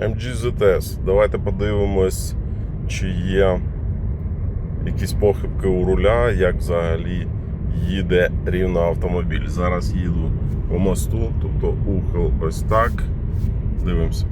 MG ZS. Давайте подивимось, чи є якісь похибки у руля, як взагалі їде рівно автомобіль. Зараз їду по мосту, тобто ухил ось так. Дивимося.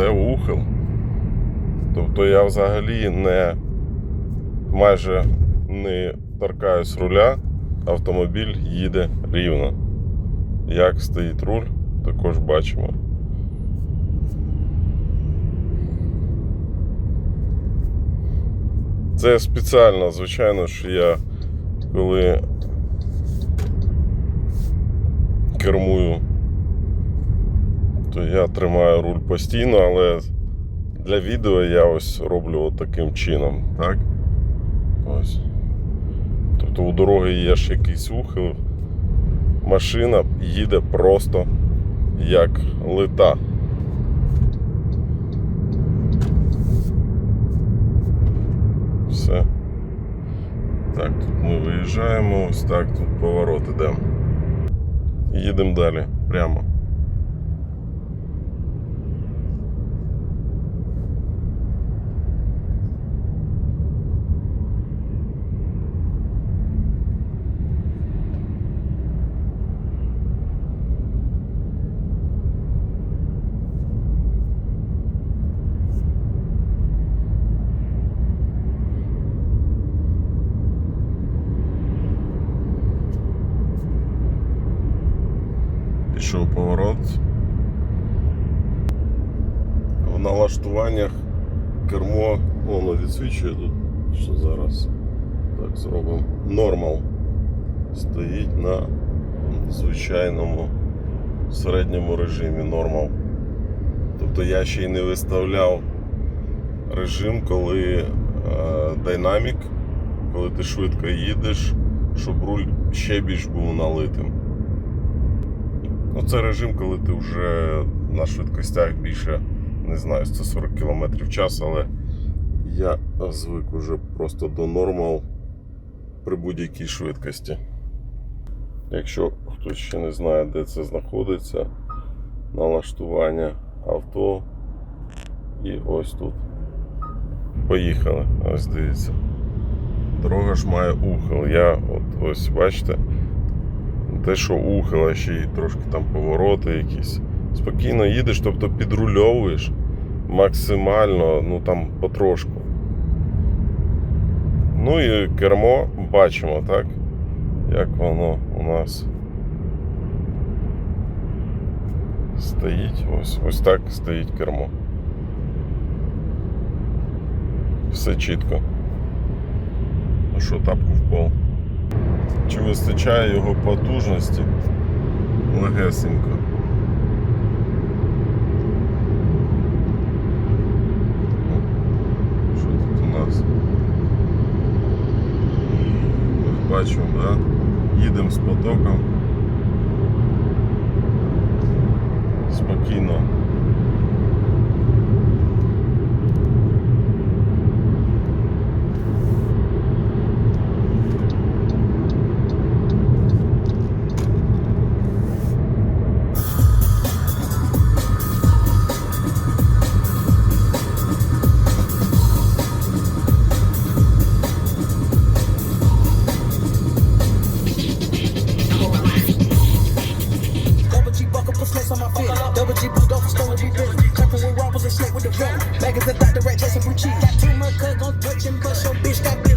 Це ухил. Тобто я взагалі не майже не торкаюсь руля, автомобіль їде рівно. Як стоїть руль, також бачимо. Це спеціально, звичайно, що я коли кермую то я тримаю руль постійно, але для відео я ось роблю от таким чином. Так? Ось. Тобто у дороги є ж якийсь ухил. Машина їде просто як лита. Все. Так, тут ми виїжджаємо, ось так, тут поворот ідемо. Їдемо далі, прямо. Пішов поворот. В налаштуваннях кермо воно відсвічує тут, що зараз так зробимо. Нормал стоїть на звичайному середньому режимі нормал. Тобто я ще й не виставляв режим, коли е, динамік, коли ти швидко їдеш, щоб руль ще більш був налитим. Ну, це режим, коли ти вже на швидкостях більше, не знаю, 140 км в час, але я звик уже просто до нормал при будь-якій швидкості. Якщо хтось ще не знає, де це знаходиться, налаштування авто. І ось тут. Поїхали. Ось дивіться. Дорога ж має ухил. Я от ось бачите. Те, що ухила, ще й трошки там повороти якісь. Спокійно їдеш, тобто підрульовуєш максимально, ну там потрошку. Ну і кермо бачимо, так? Як воно у нас стоїть. Ось, ось так стоїть кермо. Все чітко. Ну що, тапку в пол. Вистачає його потужності легесенько. Що тут у нас? Ось бачимо, да? Їдемо з потоком. Спокійно Back as a doctor, rat chasing blue cheese. Got too much cut, gon' touch him. bust your bitch. Got